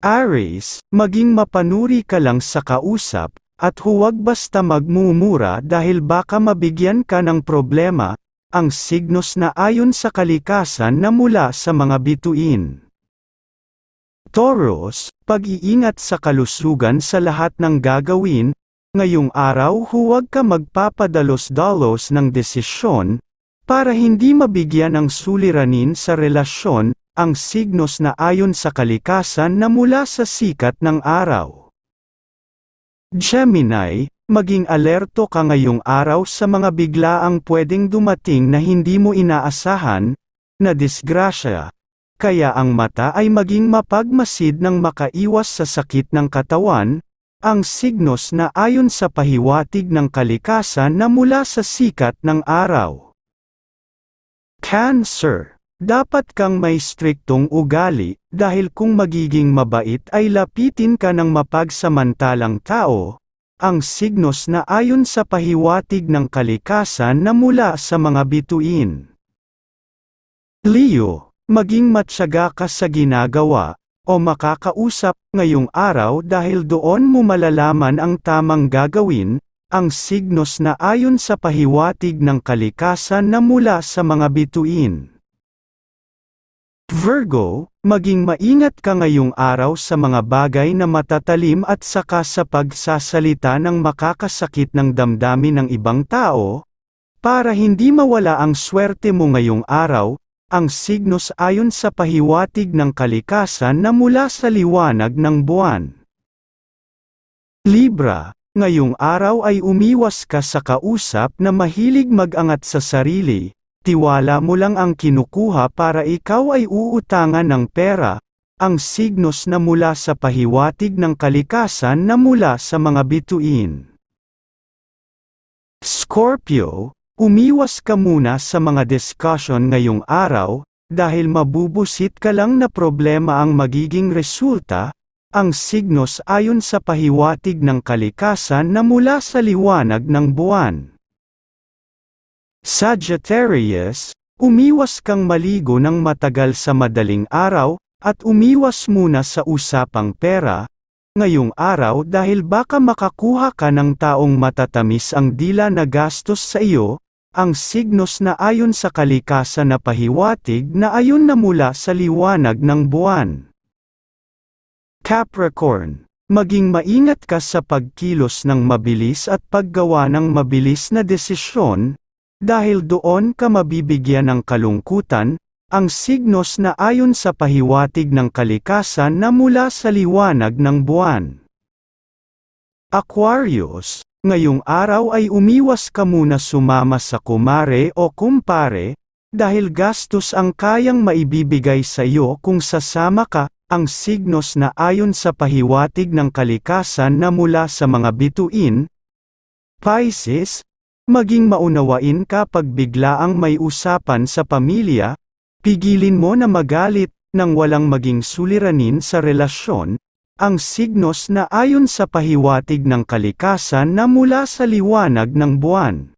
Aries, maging mapanuri ka lang sa kausap, at huwag basta magmumura dahil baka mabigyan ka ng problema, ang signos na ayon sa kalikasan na mula sa mga bituin. Taurus, pag-iingat sa kalusugan sa lahat ng gagawin, ngayong araw huwag ka magpapadalos-dalos ng desisyon, para hindi mabigyan ng suliranin sa relasyon, ang signos na ayon sa kalikasan na mula sa sikat ng araw. Gemini, maging alerto ka ngayong araw sa mga biglaang pwedeng dumating na hindi mo inaasahan, na disgrasya, kaya ang mata ay maging mapagmasid ng makaiwas sa sakit ng katawan, ang signos na ayon sa pahiwatig ng kalikasan na mula sa sikat ng araw. Cancer dapat kang may striktong ugali, dahil kung magiging mabait ay lapitin ka ng mapagsamantalang tao, ang signos na ayon sa pahiwatig ng kalikasan na mula sa mga bituin. Leo, maging matyaga ka sa ginagawa, o makakausap ngayong araw dahil doon mo malalaman ang tamang gagawin, ang signos na ayon sa pahiwatig ng kalikasan na mula sa mga bituin. Virgo, maging maingat ka ngayong araw sa mga bagay na matatalim at saka sa pagsasalita ng makakasakit ng damdamin ng ibang tao, para hindi mawala ang swerte mo ngayong araw, ang signos ayon sa pahiwatig ng kalikasan na mula sa liwanag ng buwan. Libra, ngayong araw ay umiwas ka sa kausap na mahilig mag-angat sa sarili, Tiwala mo lang ang kinukuha para ikaw ay uutangan ng pera, ang signos na mula sa pahiwatig ng kalikasan na mula sa mga bituin. Scorpio, umiwas ka muna sa mga discussion ngayong araw, dahil mabubusit ka lang na problema ang magiging resulta, ang signos ayon sa pahiwatig ng kalikasan na mula sa liwanag ng buwan. Sagittarius, umiwas kang maligo ng matagal sa madaling araw, at umiwas muna sa usapang pera, ngayong araw dahil baka makakuha ka ng taong matatamis ang dila na gastos sa iyo, ang signos na ayon sa kalikasan na pahiwatig na ayon na mula sa liwanag ng buwan. Capricorn, maging maingat ka sa pagkilos ng mabilis at paggawa ng mabilis na desisyon, dahil doon ka mabibigyan ng kalungkutan, ang signos na ayon sa pahiwatig ng kalikasan na mula sa liwanag ng buwan. Aquarius, ngayong araw ay umiwas ka muna sumama sa kumare o kumpare, dahil gastos ang kayang maibibigay sa iyo kung sasama ka, ang signos na ayon sa pahiwatig ng kalikasan na mula sa mga bituin, Pisces, Maging maunawain kapag biglaang may usapan sa pamilya, pigilin mo na magalit, nang walang maging suliranin sa relasyon, ang signos na ayon sa pahiwatig ng kalikasan na mula sa liwanag ng buwan.